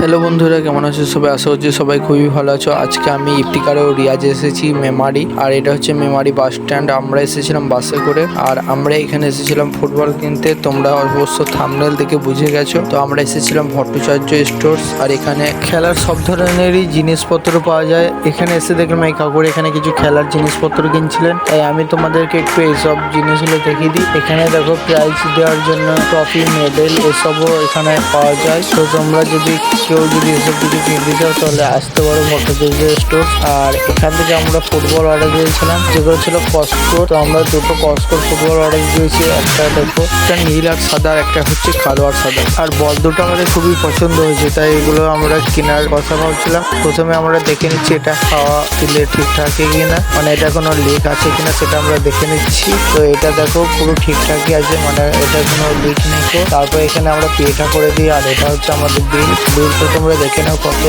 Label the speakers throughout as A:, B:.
A: Hello বন্ধুরা, কেমন আছো সবাই? আশা করছি সবাই খুবই ভালো আছো। আজকে আমি ইফতিকারে ও রিয়াজে এসেছি, মেমারি। আর এটা হচ্ছে মেমারি বাস স্ট্যান্ড। আমরা এসেছিলাম বাসে করে। আর আমরা এখানে এসেছিলাম ফুটবল কিনতে। তোমরা অবশ্য থামনেল দেখে বুঝে গেছো। তো আমরা এসেছিলাম ভট্টাচার্য স্টোর্স আর এখানে খেলার সব ধরনেরই জিনিসপত্র পাওয়া যায়। এখানে এসে দেখলাম, এই কাকুর এখানে কিছু খেলার জিনিসপত্র কিনছিলেন। তাই আমি তোমাদেরকে একটু এইসব জিনিসগুলো দেখিয়ে দিই। এখানে দেখো প্রাইজ দেওয়ার জন্য ট্রফি মেডেল এসবও এখানে পাওয়া যায়। তো তোমরা যদি কেউ যদি এসব কিছু কিনতে চাও তাহলে আসতে পারো ভট্টাচার্য স্টোর আর এখান থেকে আমরা ফুটবল অর্ডার দিয়েছিলাম যেগুলো ছিল কস্কো তো আমরা দুটো কস্কোর ফুটবল অর্ডার দিয়েছি একটা দেখো। একটা নীল আর সাদা একটা হচ্ছে কালো আর সাদা। আর বল দুটো আমাদের খুবই পছন্দ হয়েছে তাই এগুলো আমরা কেনার কথা ভাবছিলাম। প্রথমে আমরা দেখে নিচ্ছি এটা খাওয়া দিলে ঠিকঠাক কিনা মানে এটা কোনো লিক আছে কিনা সেটা আমরা দেখে নিচ্ছি। তো এটা দেখো পুরো ঠিকঠাকই আছে মানে এটা কোনো লিক নেই তো। তারপর এখানে আমরা পেটা করে দিই আর এটা হচ্ছে আমাদের বিল বিল তো তোমরা দেখে নাও কত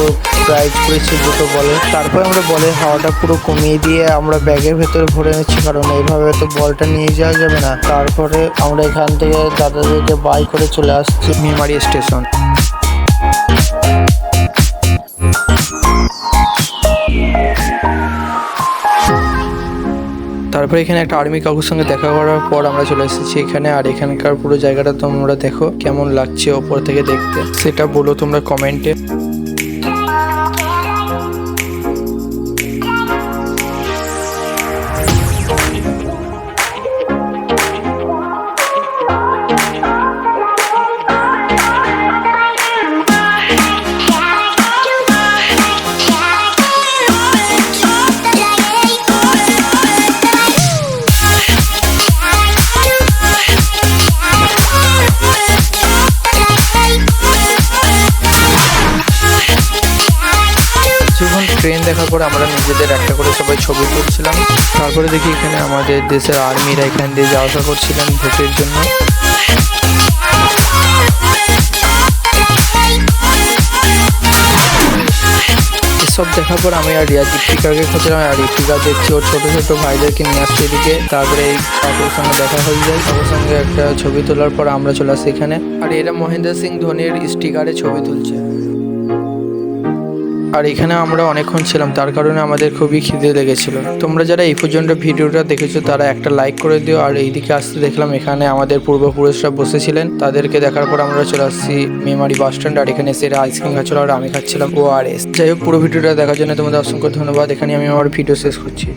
A: প্রাইস করেছি দুটো বলে তারপর আমরা বলে হাওয়াটা পুরো কমিয়ে দিয়ে আমরা ব্যাগের ভেতরে ভরে নিচ্ছি, কারণ এইভাবে তো বলটা নিয়ে যাওয়া যাবে না। তারপরে আমরা এখান থেকে দাদাদেরকে বাই করে চলে আসছি। মেমারি স্টেশন তারপরে এখানে একটা আর্মি কাকুর সঙ্গে দেখা করার পর আমরা চলে এসেছি এখানে। আর এখানকার পুরো জায়গাটা তোমরা দেখো কেমন লাগছে ওপর থেকে দেখতে। সেটা বলো তোমরা কমেন্টে ট্রেন দেখার পরে আমরা নিজেদের একটা করে সবাই ছবি তুলছিলাম। তারপরে দেখি এখানে আমাদের দেশের আর্মিরা এখান দিয়ে যাওয়া আসা করছিলেন ভোটের জন্য। এসব দেখার পর আমি আর রিয়াজ ইফতিকারকে খুঁজলাম আর ইফতিকা দেখছি ওর ছোট ছোট ভাইদেরকে নিয়ে আসছে এদিকে। তারপরে এই কাকুর সঙ্গে দেখা হয়ে যায়। কাকুর সঙ্গে একটা ছবি তোলার পর আমরা চলে আসি এখানে। আর এরা মহেন্দ্র সিং ধোনির স্টিকারে ছবি তুলছে। আর এখানে আমরা অনেকক্ষণ ছিলাম, তার কারণে আমাদের খুবই খিদে লেগেছিলো। তোমরা যারা এই পর্যন্ত ভিডিওটা দেখেছ, তারা একটা লাইক করে দিও, আর এইদিকে আসতে দেখলাম, এখানে আমাদের পূর্বপুরুষরা বসেছিলেন। তাদেরকে দেখার পর আমরা চলে আসছি মেমারি বাস স্ট্যান্ড, আর এখানে এসে আইসক্রিম খাচ্ছিল, আর আমি খাচ্ছিলাম ও আর এস যাই হোক, পুরো ভিডিওটা দেখার জন্য তোমাদের অসংখ্য ধন্যবাদ। এখানে আমি আমার ভিডিও শেষ করছি।